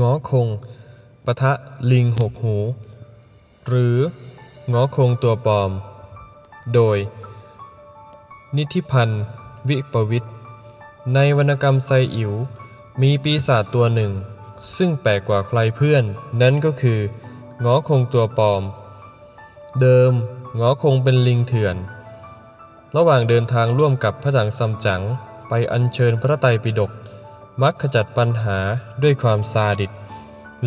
ง้อคงปะทะลิงหกหู หรือง้อคงตัวปลอม โดย นิธิพันธ์วิปวิทย์ในวรรณกรรมไซอิ๋วมีปีศาจตัวหนึ่ง ซึ่งแปลกกว่าใครเพื่อน นั่นก็คือง้อคงตัวปลอม เดิมง้อคงเป็นลิงเถื่อน ระหว่างเดินทางร่วมกับพระถังซัมจั๋งไปอัญเชิญพระไตรปิฎก มักขจัดปัญหาด้วยความซาดิส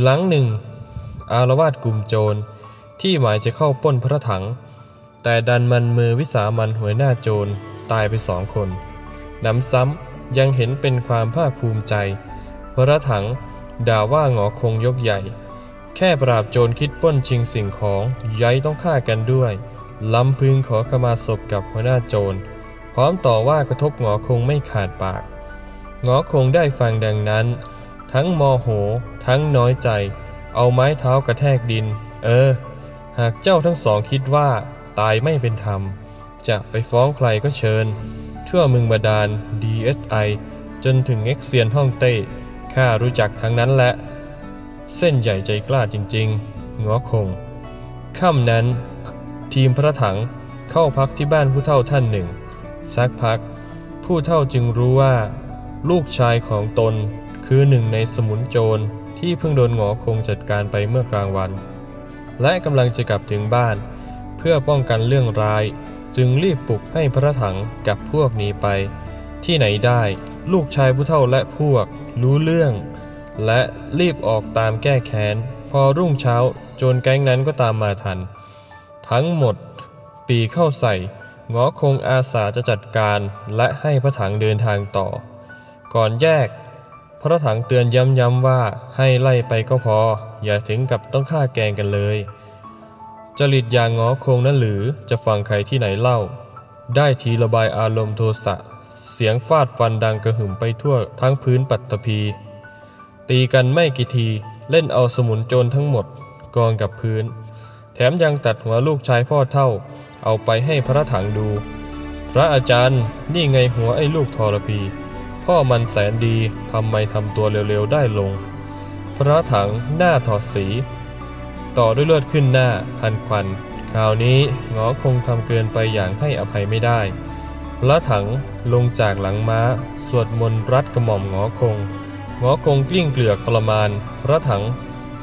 หลังหนึ่ง อารวาสกลุ่มโจร ที่หมายจะเข้าป้นพระถัง แต่ดันมันมือวิสามันหัวหน้าโจรตายไปสองคนนำซ้ำยังเห็นเป็นความภาคภูมิใจ พระถังด่าว่าหงอคงยกใหญ่ แค่ปราบโจรคิดป้นชิงสิ่งของยัยต้องฆ่ากันด้วยลำพึงขอขมาศพกับหัวหน้าโจร พร้อมต่อว่ากระทบหงอคงไม่ขาดปาก หงอคงได้ฟังดังนั้น ทั้งโมโห ทั้งน้อยใจ เอาไม้เท้ากระแทกดิน เออ หากเจ้าทั้งสองคิดว่าตายไม่เป็นธรรม จะไปฟ้องใครก็เชิญ ทั่วเมึงบาดาล DSI จนถึงเอ็กเซียนฮ่องเต้ข้ารู้จักทั้งนั้นแหละ เส้นใหญ่ใจกล้าจริงๆงอคงค่ำนั้น ทีมพระถังเข้าพักที่บ้านผู้เฒ่าท่านหนึ่ง สักพัก ผู้เฒ่าจึงรู้ว่า ลูกชายของตนคือหนึ่งในสมุนโจรที่เพิ่งโดนหงอคงจัดการไปเมื่อกลางวัน และกำลังจะกลับถึงบ้าน เพื่อป้องกันเรื่องร้าย จึงรีบปลุกให้พระถังกับพวกหนีไป ที่ไหนได้ลูกชายผู้เฒ่าและพวกรู้เรื่อง และรีบออกตามแก้แค้น พอรุ่งเช้าโจรแก๊งนั้นก็ตามมาทัน ทั้งหมดปีเข้าใส่งอคงอาสาจะจัดการและให้พระถังเดินทางต่อ ก่อนแยก พระถังเตือนย้ำๆว่าให้ไล่ไปก็พอ อย่าถึงกับต้องฆ่าแกงกันเลย จริตอย่างง้อคงนั่นหรือจะฟังใครที่ไหนเล่า ได้ทีระบายอารมณ์โทสะ เสียงฟาดฟันดังกระหึ่มไปทั่วทั้งพื้นปัตตภีตีกันไม่กี่ทีเล่นเอาสมุนโจรทั้งหมดกองกับพื้น แถมยังตัดหัวลูกชายพ่อเท่า เอาไปให้พระถังดู พระอาจารย์นี่ไงหัวไอ้ลูกทรพี พ่อมันแสนดีทำไมทำตัวเร็วๆได้ลง พระถังหน้าถอดสี ต่อด้วยเลือดขึ้นหน้าทันควันคราวนี้งอคงทำเกินไปอย่างให้อภัยไม่ได้ พระถังลงจากหลังม้า สวดมนต์รัดกระหม่อมงอคงงอคงกลิ้งเกลือกทรมาน พระถัง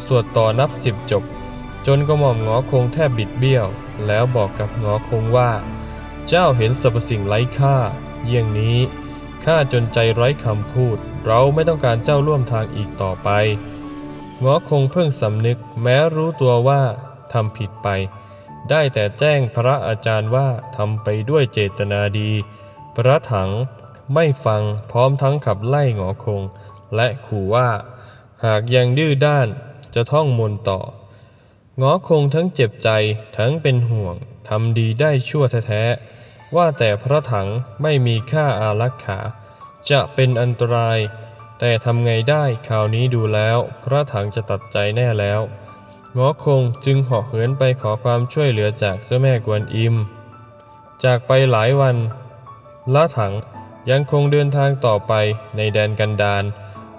สวดต่อนับสิบจบ จนกระหม่อมงอคงแทบบิดเบี้ยว แล้วบอกกับงอคงว่า เจ้าเห็นสรรพสิ่งไร้ค่า เยี่ยงนี้ ข้าจนใจไร้คำพูด เราไม่ต้องการเจ้าร่วมทางอีกต่อไปหงอคงเพิ่งสำนึกแม้รู้ตัวว่าทำผิดไป ได้แต่แจ้งพระอาจารย์ว่าทำไปด้วยเจตนาดี พระถังไม่ฟังพร้อมทั้งขับไล่หงอคง และขู่ว่า หากยังดื้อด้านจะท่องมนต์ต่องอคงทั้งเจ็บใจทั้งเป็นห่วงทำดีได้ชั่วแท้ๆ ว่าแต่พระถังไม่มีค่าอารักขา จะเป็นอันตราย แต่ทำไงได้คราวนี้ดูแล้ว พระถังจะตัดใจแน่แล้วงอคงจึงหาะเหินไปขอความช่วยเหลือจากเจ้าแม่กวนอิม จากไปหลายวันละถังยังคงเดินทางต่อไปในแดนกันดาร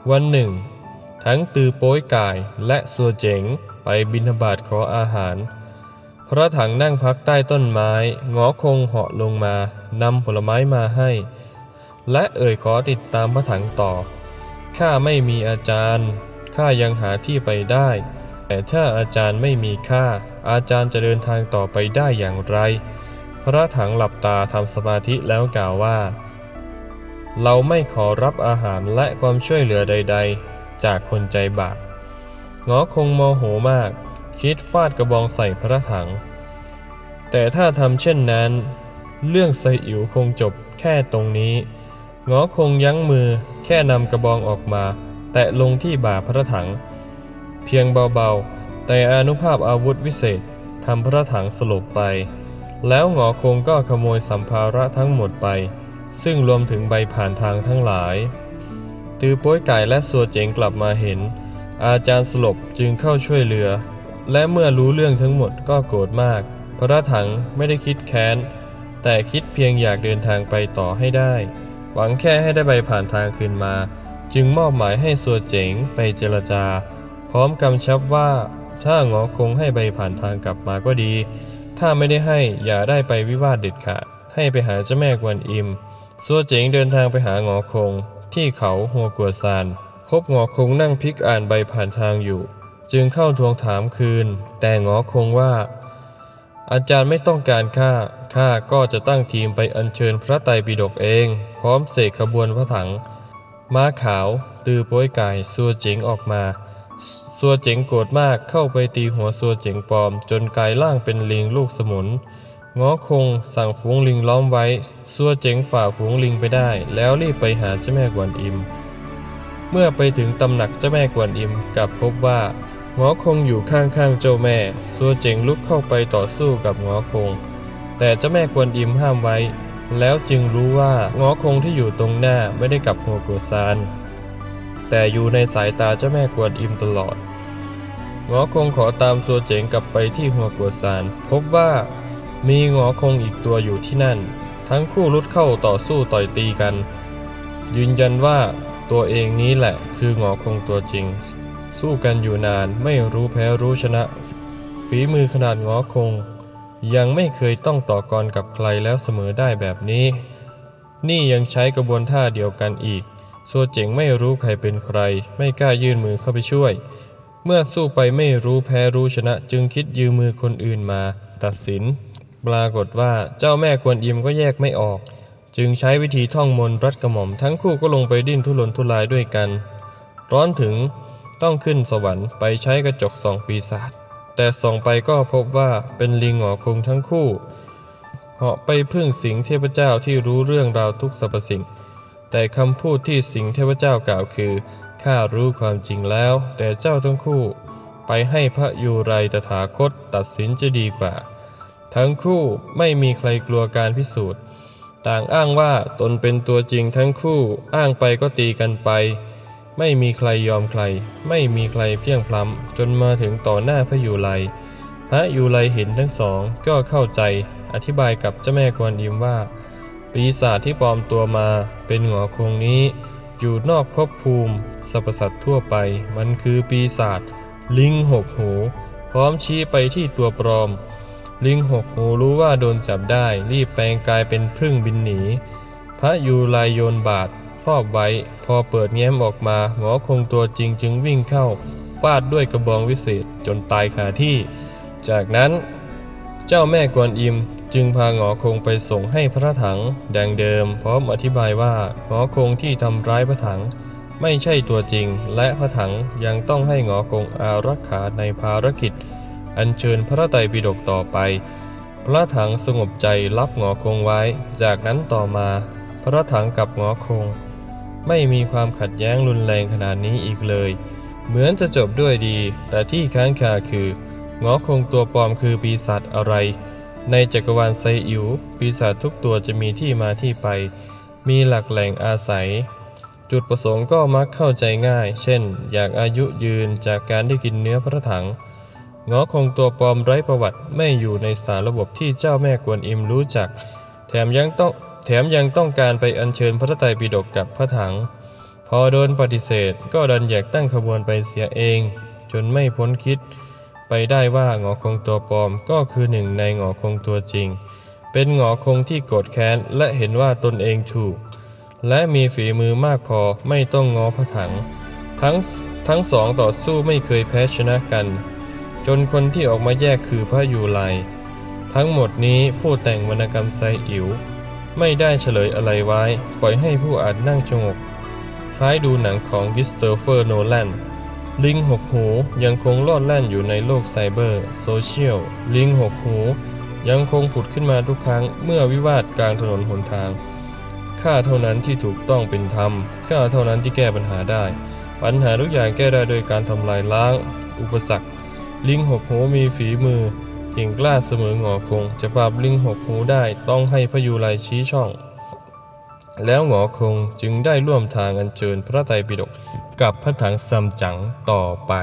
วันหนึ่ง ทั้งตือโป้ยกายและสัวเจ๋งไปบิณฑบาตขออาหาร พระถังนั่งพักใต้ต้นไม้งอคงเหาะลงมานำผลไม้มาให้ และเอ่ยขอติดตามพระถังต่อ ข้าไม่มีอาจารย์ ข้ายังหาที่ไปได้ แต่ถ้าอาจารย์ไม่มีข้า อาจารย์จะเดินทางต่อไปได้อย่างไร พระถังหลับตาทำสมาธิแล้วกล่าวว่า เราไม่ขอรับอาหารและความช่วยเหลือใด ๆ จากคนใจบาปงอคงโมโหมาก คิดฟาดกระบองใส่พระถัง แต่ถ้าทำเช่นนั้น เรื่องไซอิ๋วคงจบแค่ตรงนี้งอคงยั้งมือแค่นำกระบองออกมา แตะลงที่บ่าพระถัง เพียงเบาๆ แต่อนุภาพอาวุธวิเศษทำพระถังสลบไป แล้วหงอคงก็ขโมยสัมภาระทั้งหมดไป ซึ่งรวมถึงใบผ่านทางทั้งหลาย ตือป้ยไก่และสัวเจ๋งกลับมาเห็น อาจารย์สลบจึงเข้าช่วยเหลือ และเมื่อรู้เรื่องทั้งหมดก็โกรธมาก พระถังไม่ได้คิดแค้น แต่คิดเพียงอยากเดินทางไปต่อให้ได้ หวังแค่ให้ได้ใบผ่านทางคืนมา จึงมอบหมายให้สัวเจ๋งไปเจรจา พร้อมกำชับว่าถ้าหงอคงให้ใบผ่านทางกลับมาก็ดี ถ้าไม่ได้ให้อย่าได้ไปวิวาทเด็ดขาด ให้ไปหาเจ้าแม่กวนอิมสัวเจ๋งเดินทางไปหาหงอคง ที่เขาหัวกัวซาน พบหงอคงนั่งพลิกอ่านใบผ่านทางอยู่ จึงเข้าทวงถามคืน แต่หงอคงว่า อาจารย์ไม่ต้องการข้าข้าก็จะตั้งทีมไปอัญเชิญพระไตรปิฎกเอง พร้อมเสกขบวนพระถัง ม้าขาว ตือป้ยไก่ซัวเจ๋งออกมาซัวเจ๋งโกรธมากเข้าไปตีหัวซัวเจ๋งปลอม จนกลายร่างเป็นลิงลูกสมุนง้อคงสั่งฝูงลิงล้อมไว้ซัวเจ๋งฝ่าฝูงลิงไปได้ แล้วรีบไปหาเจ้าแม่กวนอิม เมื่อไปถึงตำหนักเจ้าแม่กวนอิมกลับพบว่า งอคงอยู่ข้างๆเจ้าแม่ซัวเจ๋งลุกเข้าไปต่อสู้กับหงอคง แต่เจ้าแม่กวนอิมห้ามไว้ แล้วจึงรู้ว่าหงอคงที่อยู่ตรงหน้าไม่ได้กลับหัวกัวซาน แต่อยู่ในสายตาเจ้าแม่กวนอิมตลอดหงอคงขอตามซัวเจ๋งกลับไปที่หัวกัวซาน พบว่ามีหงอคงอีกตัวอยู่ที่นั่น ทั้งคู่ลุดเข้าต่อสู้ต่อยตีกัน ยืนยันว่าตัวเองนี้แหละคือหงอคงตัวจริง สู้กันอยู่นานไม่รู้แพ้รู้ชนะ ฝีมือขนาดงอคง ยังไม่เคยต้องต่อกรกับใครแล้วเสมอได้แบบนี้ นี่ยังใช้กระบวนท่าเดียวกันอีกซัวเจ๋งไม่รู้ใครเป็นใคร ไม่กล้ายื่นมือเข้าไปช่วย เมื่อสู้ไปไม่รู้แพ้รู้ชนะ จึงคิดยืมมือคนอื่นมา ตัดสิน ปรากฏว่าเจ้าแม่กวนอิมก็แยกไม่ออก จึงใช้วิธีท่องมนต์รัดกระหม่อมทั้งคู่ก็ลงไปดิ้นทุรนทุรายด้วยกัน ร้อนถึง ต้องขึ้นสวรรค์ไปใช้กระจกส่องปีศาจแต่ส่องไปก็พบว่าเป็นลิงหงอคงทั้งคู่เหาะไปพึ่งสิงเทพเจ้าที่รู้เรื่องราวทุกสรรพสิ่ง แต่คำพูดที่สิงเทพเจ้ากล่าวคือข้ารู้ความจริงแล้ว แต่เจ้าทั้งคู่ ไปให้พระยูไรตถาคตตัดสินจะดีกว่า ทั้งคู่ไม่มีใครกลัวการพิสูจน์ ต่างอ้างว่าตนเป็นตัวจริงทั้งคู่อ้างไปก็ตีกันไป ไม่มีใครยอมใคร ไม่มีใครเพียงพล้ำจนมาถึงต่อหน้าพระยูไรพระยูไรเห็นทั้งสองก็เข้าใจอธิบายกับเจ้าแม่กวนอิมว่า ปีศาจที่ปลอมตัวมาเป็นหงอคงนี้ อยู่นอกภพภูมิสรรพสัตว์ทั่วไป มันคือปีศาจลิงหกหู พร้อมชี้ไปที่ตัวปลอม ลิงหกหูรู้ว่าโดนจับได้รีบแปลงกายเป็นพึ่งบินหนี พระยูไลโยนบาท ครอบไว้ พอเปิดแง้มออกมาหงอคงตัวจริงจึงวิ่งเข้าฟาดด้วยกระบองวิเศษจนตายคาที่ จากนั้น เจ้าแม่กวนอิมจึงพาหงอคงไปส่งให้พระถังดังเดิม พร้อมอธิบายว่าหงอคงที่ทำร้ายพระถังไม่ใช่ตัวจริง และพระถังยังต้องให้หงอคงอารักขาในภารกิจ อัญเชิญพระไตรปิฎกต่อไป พระถังสงบใจรับหงอคงไว้ จากนั้นต่อมา พระถังกับหงอคง ไม่มีความขัดแย้งรุนแรงขนาดนี้อีกเลย เหมือนจะจบด้วยดี แต่ที่ค้างคาคืองอคงตัวปลอมคือปีศาจอะไร ในจักรวาลไซอิ๋วปีศาจทุกตัวจะมีที่มาที่ไป มีหลักแหล่งอาศัย จุดประสงค์ก็มักเข้าใจง่าย เช่น อยากอายุยืนจากการได้กินเนื้อพระถังงอคงตัวปลอมไร้ประวัติไม่อยู่ในสารระบบที่เจ้าแม่กวนอิมรู้จัก แถมยังต้อง แถมยังต้องการไปอัญเชิญพระไตรปิฎกกับพระถัง พอโดนปฏิเสธก็ดันอยากตั้งขบวนไปเสียเอง จนไม่พ้นคิด ไปได้ว่าหงอคงตัวปลอมก็คือหนึ่งในหงอคงตัวจริง เป็นหงอคงที่โกรธแค้นและเห็นว่าตนเองถูก และมีฝีมือมากพอไม่ต้องง้อพระถัง ทั้งทั้งสองต่อสู้ไม่เคยแพ้ชนะกัน จนคนที่ออกมาแยกคือพระยูไลทั้งหมดนี้ผู้แต่งวรรณกรรมไซอิ๋ว ไม่ได้เฉลยอะไรไว้ ปล่อยให้ผู้อ่านนั่งชงกคล้ายดูหนังของคริสโตเฟอร์โนแลนลิงหกหูยังคงลอดแล่นอยู่ในโลกไซเบอร์ โซเชียล ลิงหกหูยังคงผุดขึ้นมาทุกครั้งเมื่อวิวาทกลางถนนหนทาง ข้าเท่านั้นที่ถูกต้องเป็นธรรม ข้าเท่านั้นที่แก้ปัญหาได้ ปัญหาทุกอย่างแก้ได้โดยการทำลายล้าง อุปสรรค ลิงหกหูมีฝีมือ ก่งกล้าเสมอหงอคง จะปราบลิงหกหูได้ต้องให้พยูไลชี้ช่อง แล้วหงอคงจึงได้ร่วมทางอัญเชิญพระไตรปิฎกกับพระถังซัมจั๋งต่อไป